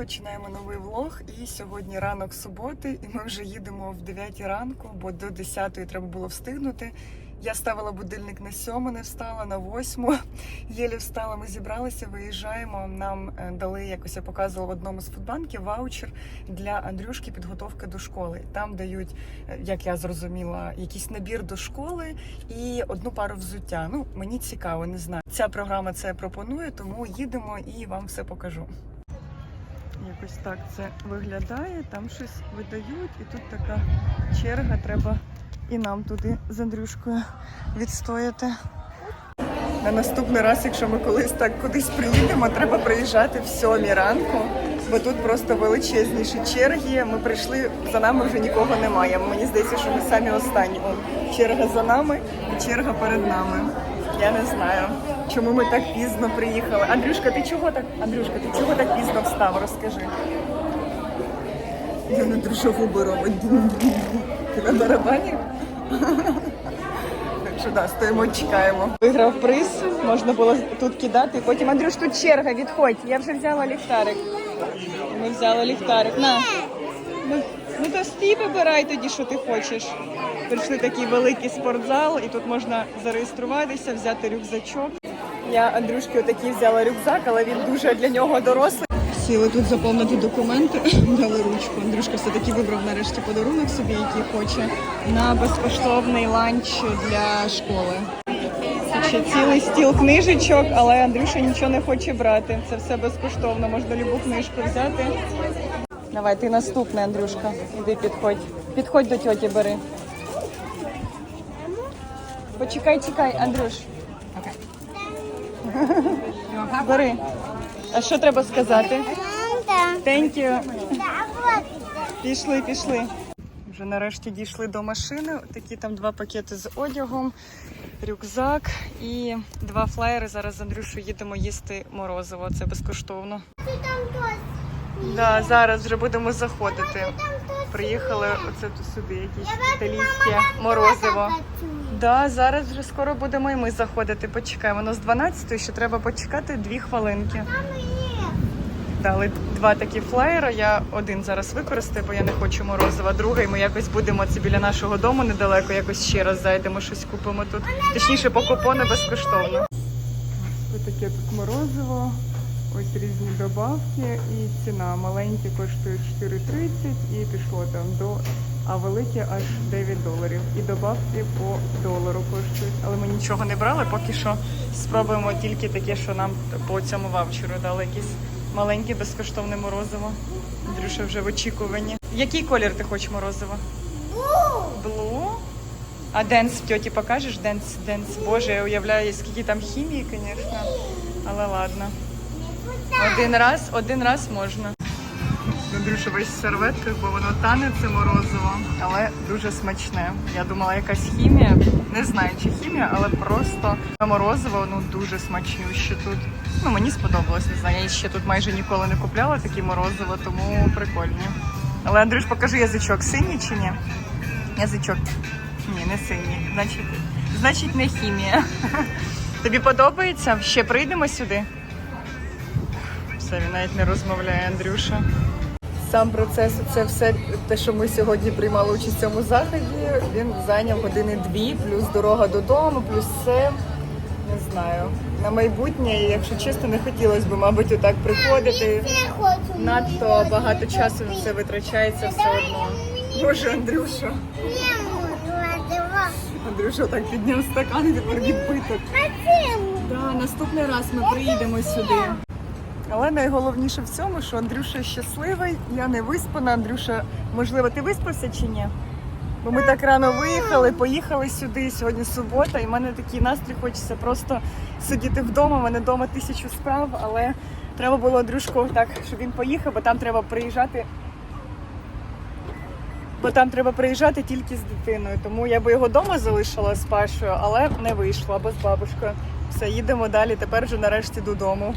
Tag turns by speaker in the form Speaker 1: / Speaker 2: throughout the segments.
Speaker 1: Розпочинаємо новий влог. І сьогодні ранок суботи, і ми вже їдемо в 9 ранку, бо до 10 треба було встигнути. Я ставила будильник на 7, не встала, на 8. Єлі встала, ми зібралися, виїжджаємо. Нам е, дали якось я показувала в одному з фудбанків ваучер для Андрюшки підготовки до школи. Там дають, е, як я зрозуміла, якийсь набір до школи і одну пару взуття. Ну мені цікаво, не знаю. Ця програма це пропонує, тому їдемо і вам все покажу. Якось так це виглядає. Там щось видають, і тут така черга. Треба і нам туди з Андрюшкою відстояти. На наступний раз, якщо ми колись так кудись приїдемо, треба приїжджати в сьомій ранку, бо тут просто величезніші черги. Ми прийшли, за нами вже нікого немає. Мені здається, що ми самі останні. Черга за нами і черга перед нами. Я не знаю, чому ми так пізно приїхали. Андрюшка, ти чого так? Андрюшка, ти чого так пізно встав? Розкажи. Я не дружу губи робить. Ти на барабані? Так що да, стоїмо, чекаємо. Виграв приз, можна було тут кидати. Потім Андрюш, тут черга, відходь. Я вже взяла ліхтарик. Ми взяли ліхтарик. На. Ну, ну то стій вибирай тоді, що ти хочеш. Прийшли такий великий спортзал, і тут можна зареєструватися, взяти рюкзачок. Я Андрюшки отакий взяла рюкзак, але він дуже для нього дорослий. Сіли тут заповнити документи, дали ручку. Андрюшка все-таки вибрав нарешті подарунок собі, який хоче, на безкоштовний ланч для школи. Ще цілий стіл книжечок, але Андрюша нічого не хоче брати. Це все безкоштовно, можна любу книжку взяти. Давай, ти наступний, Андрюшка. Іди підходь. Підходь до тьоті, бери. Почекай, чекай, Андрюш. Бери. А що треба сказати? Thank you. Пішли, пішли. Вже нарешті дійшли до машини. Такі там два пакети з одягом, рюкзак і два флаєри. Зараз з Андрюшою їдемо їсти морозиво. Це безкоштовно. Да, зараз вже будемо заходити. Приїхали оце тут сюди, якесь італійське морозиво. Да, зараз вже скоро будемо і ми заходити. Почекаємо. Воно з 12 ще треба почекати дві хвилинки. Дали два такі флаєри. Я один зараз використаю, бо я не хочу морозива. Другий ми якось будемо це біля нашого дому недалеко. Якось ще раз зайдемо, щось купимо тут. Точніше, по купону безкоштовно. Ось таке тут морозиво. Ось різні добавки і ціна. Маленькі коштують 4,30 і пішло там до, а великі аж 9 доларів. І добавки по долару коштують. Але ми нічого не брали, поки що спробуємо тільки таке, що нам по цьому ваучеру дали якісь маленьке безкоштовне морозиво. Андрюша вже в очікуванні. Який колір ти хочеш морозиво? Блу. А денс тьоті покажеш? Денс, денс. Боже, я уявляю, скільки там хімії, звісно. Але ладно. Один раз, один раз можна. Андрюша весь в серветках, бо воно тане це морозиво, але дуже смачне. Я думала, якась хімія. Не знаю, чи хімія, але просто морозиво ну дуже смачнюще тут. Ну мені сподобалось, не знаю. Я ще тут майже ніколи не купляла такі морозиво, тому прикольні. Але Андрюш, покажи язичок, синій чи ні? Язичок. Ні, не синій. Значить, значить не хімія. Тобі подобається? Ще прийдемо сюди? Все, він навіть не розмовляє, Андрюша. Сам процес, це все те, що ми сьогодні приймали участь в цьому заході. Він зайняв години дві, плюс дорога додому, плюс все. Не знаю. На майбутнє, якщо чесно, не хотілося б, мабуть, отак приходити. Надто багато часу на це витрачається все одно. Боже, Андрюша. Андрюша так підняв стакан і тепер відбиток. Да, наступний раз ми приїдемо сюди. Але найголовніше в цьому, що Андрюша щасливий, я не виспана. Андрюша, можливо, ти виспався чи ні? Бо ми так рано виїхали, поїхали сюди. Сьогодні субота, і в мене такий настрій хочеться просто сидіти вдома. У мене вдома тисячу справ, але треба було Андрюшку так, щоб він поїхав, бо там треба приїжджати. Бо там треба приїжджати тільки з дитиною. Тому я би його вдома залишила з Пашою, але не вийшла, бо з бабушкою. Все, їдемо далі. Тепер вже нарешті додому.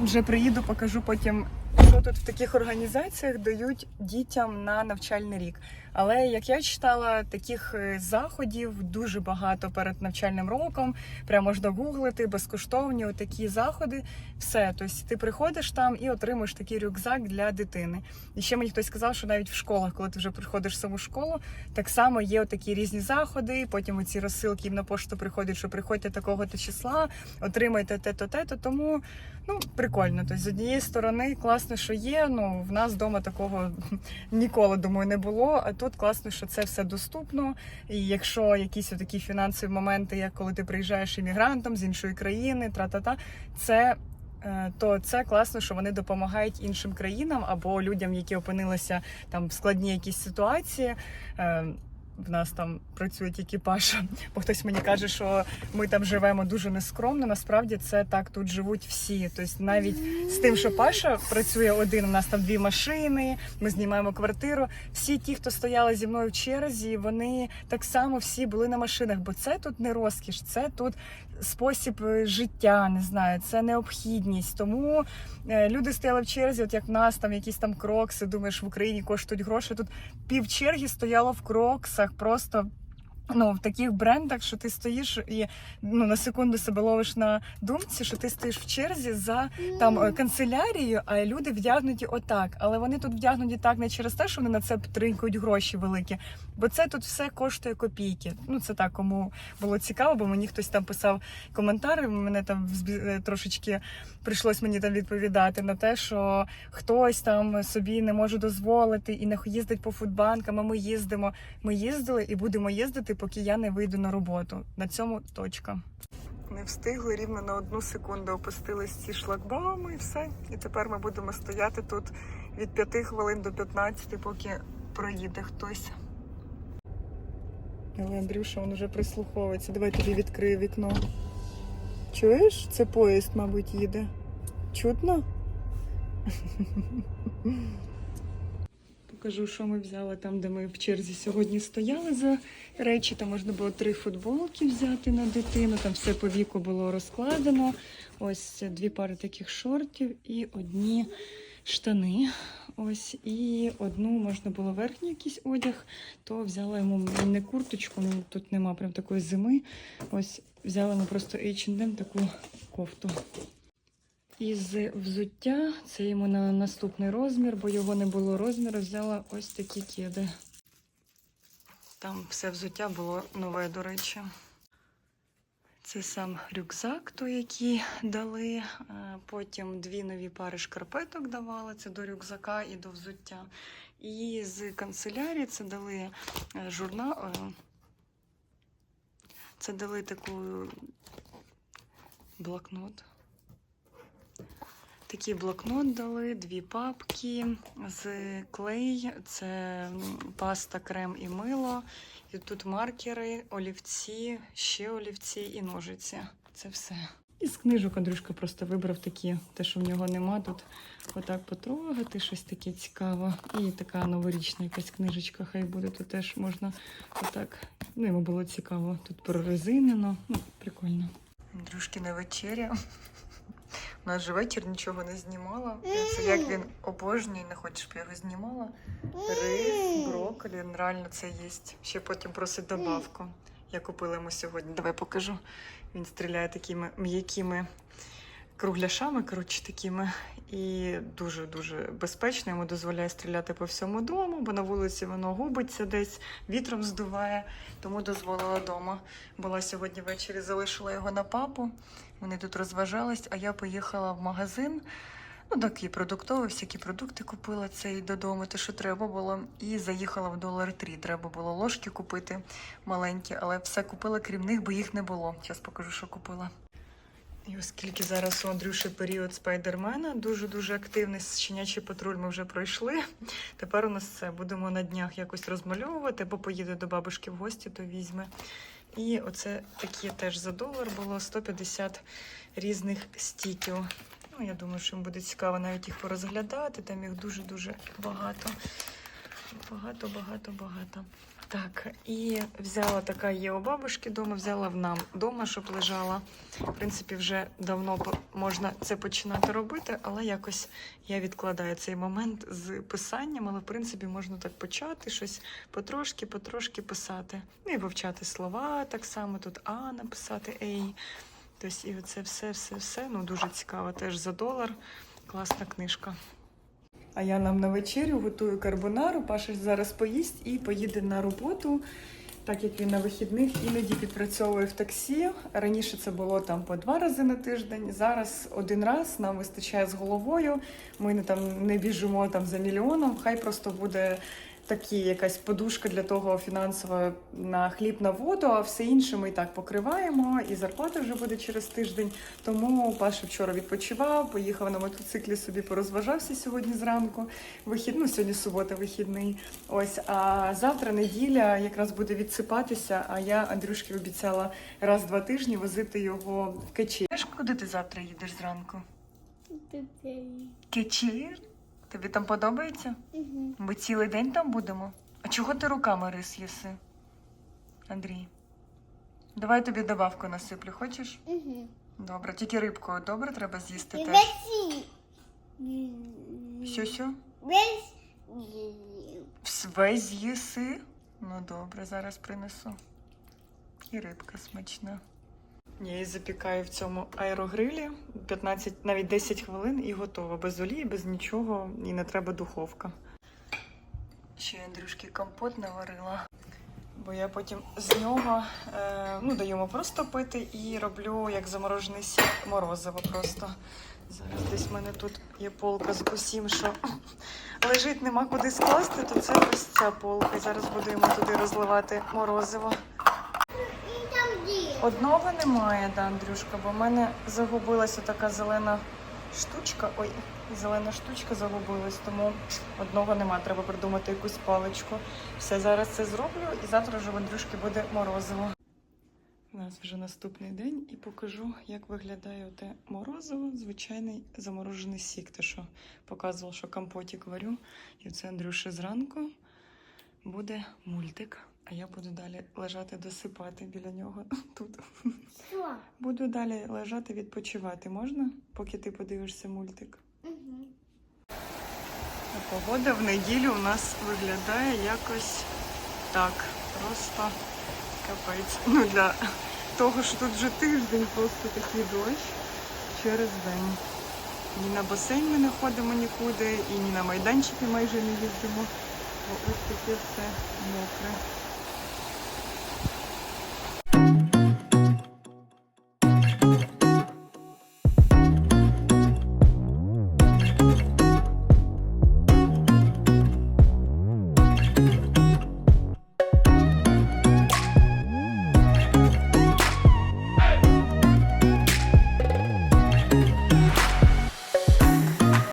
Speaker 1: Вже приїду, покажу потім що тут в таких організаціях дають дітям на навчальний рік. Але як я читала, таких е, заходів дуже багато перед навчальним роком. Прямо можна гуглити, безкоштовні такі заходи. Все, тобто ти приходиш там і отримуєш такий рюкзак для дитини. І ще мені хтось сказав, що навіть в школах, коли ти вже приходиш в саму школу, так само є такі різні заходи. Потім оці розсилки їм на пошту приходять, що приходьте такого-то числа, отримайте те-то, те-то. Тому ну прикольно. Тобто, з однієї сторони, класно, що є. Ну в нас вдома такого ніколи думаю не було. А тут класно, що це все доступно. І якщо якісь такі фінансові моменти, як коли ти приїжджаєш іммігрантом з іншої країни, тра-та-та, це. е, То це класно, що вони допомагають іншим країнам або людям, які опинилися там в складній якісь ситуації. В нас там працює тільки Паша, бо хтось мені каже, що ми там живемо дуже нескромно. Насправді це так тут живуть всі. Тобто навіть з тим, що Паша працює один, у нас там дві машини, ми знімаємо квартиру. Всі ті, хто стояли зі мною в черзі, вони так само всі були на машинах, бо це тут не розкіш, це тут спосіб е, життя, не знаю, це необхідність. Тому е, люди стояли в черзі, от як в нас там якісь там крокси, думаєш, в Україні коштують гроші. Тут пів черги стояло в кроксах, просто. Ну, в таких брендах, що ти стоїш і ну на секунду себе ловиш на думці, що ти стоїш в черзі за там канцелярією, а люди вдягнуті отак. Але вони тут вдягнуті так не через те, що вони на це тринькають гроші великі, бо це тут все коштує копійки. Ну це так, кому було цікаво, бо мені хтось там писав коментари. Мене там е, трошечки прийшлось мені там відповідати на те, що хтось там собі не може дозволити і не їздить по фудбанкам. А ми їздимо. Ми їздили і будемо їздити, поки я не вийду на роботу. На цьому точка. Не встигли рівно на одну секунду опустились ці шлагбауми і все. І тепер ми будемо стояти тут від 5 хвилин до 15, поки проїде хтось. Але Андрюша він вже прислуховується. Давай тобі відкрию вікно. Чуєш? Це поїзд, мабуть, їде. Чутно? Покажу, що ми взяли там, де ми в черзі сьогодні стояли за речі. Там можна було три футболки взяти на дитину. Там все по віку було розкладено. Ось дві пари таких шортів і одні штани. Ось і одну можна було верхній якийсь одяг, то взяла йому не курточку, ну тут нема прям такої зими. Ось взяла йому просто H&M таку кофту. Із взуття це йому на наступний розмір, бо його не було розміру. Взяла ось такі кеди. Там все взуття було нове, до речі. Це сам рюкзак, той, який дали. Е, Потім дві нові пари шкарпеток давали. Це до рюкзака і до взуття. І з канцелярії це дали е, журнал. е, Це дали таку блокнот. Такий блокнот дали, дві папки з клей, це паста, крем і мило. І тут маркери, олівці, ще олівці і ножиці. Це все. Із книжок Андрюшка просто вибрав такі, те, що в нього нема тут. Отак потрогати, щось таке цікаве. І така новорічна якась книжечка, хай буде. Тут теж можна отак. Ну, йому було цікаво. Тут прорезинено. Ну, прикольно. Андрюшкина вечеря. У нас же вечір нічого не знімала. Це як він обожнює, не хоче, щоб я його знімала. Рис, брокколі, він реально це їсть. Ще потім просить добавку. Я купила йому сьогодні. Давай покажу. Він стріляє такими м'якими кругляшами, коротше, такими. І дуже-дуже безпечно йому дозволяє стріляти по всьому дому, бо на вулиці воно губиться десь, вітром здуває, тому дозволила вдома. Була сьогодні ввечері, залишила його на папу. Вони тут розважались, а я поїхала в магазин. Ну, такий продуктовий, всякі продукти купила цей додому, те, що треба було. І заїхала в долар трі. Треба було ложки купити маленькі, але все купила крім них, бо їх не було. Зараз покажу, що купила. І оскільки зараз у Андрюші період спайдермена, дуже-дуже активний щенячий патруль ми вже пройшли. Тепер у нас це будемо на днях якось розмальовувати, бо поїде до бабушки в гості, то візьме. І оце такі теж за долар було 150 різних стіків. Ну, я думаю, що їм буде цікаво навіть їх порозглядати. Там їх дуже-дуже багато. Багато, багато, багато. Так, і взяла така є у бабушки вдома, взяла в нам вдома, щоб лежала. В принципі, вже давно можна це починати робити, але якось я відкладаю цей момент з писанням, але в принципі можна так почати щось потрошки, потрошки писати. Ну і вивчати слова так само. Тут А написати Ей. Тобто, і оце все, все, все. Ну дуже цікаво. Теж за долар. Класна книжка. А я нам на вечерю готую карбонару. Паша зараз поїсть і поїде на роботу. Так як він на вихідних іноді підпрацьовує в таксі. Раніше це було там по два рази на тиждень. Зараз один раз нам вистачає з головою. Ми не там не біжимо там за мільйоном. Хай просто буде такі якась подушка для того фінансова на хліб на воду, а все інше ми і так покриваємо. І зарплата вже буде через тиждень. Тому Паша вчора відпочивав, поїхав на мотоциклі собі порозважався сьогодні зранку. Вихід, ну сьогодні субота, вихідний. Ось а завтра неділя якраз буде відсипатися. А я Андрюшки обіцяла раз два тижні возити його в Кечір. Куди ти завтра їдеш зранку? Кечір? Тобі там подобається? Ми цілий день там будемо. А чого ти руками рис їси? Андрій. Давай тобі добавку насиплю, хочеш? Добре, тільки рибкою добре треба з'їсти теж. Сю-сю? Весь з'їси? Ну добре, зараз принесу. І рибка смачна. Я її запікаю в цьому аерогрилі 15, навіть 10 хвилин і готова. Без олії, без нічого, і не треба духовка. Ще я Андрюшки компот наварила. Бо я потім з нього е, ну, даю просто пити і роблю як заморожений сік морозиво просто. Зараз десь в мене тут є полка з усім, що лежить, нема куди скласти, то це ось ця полка. Зараз буду йому туди розливати морозиво. Одного немає, да, Андрюшка, бо в мене загубилася така зелена штучка. Ой, зелена штучка загубилась, тому одного немає. Треба придумати якусь паличку. Все, зараз це зроблю, і завтра вже в Андрюшки буде морозиво. У нас вже наступний день і покажу, як виглядає те морозиво, звичайний заморожений сік. Те, що показував, що компотик варю. І це Андрюші зранку буде мультик. А я буду далі лежати досипати біля нього тут. Буду далі лежати відпочивати. Можна, поки ти подивишся мультик? А Погода в неділю у нас виглядає якось так. Просто капець. Ну для того, що тут вже тиждень просто такий дощ через день. Ні на басейн ми не ходимо нікуди, і ні на майданчики майже не їздимо. Бо ось таке все мокре.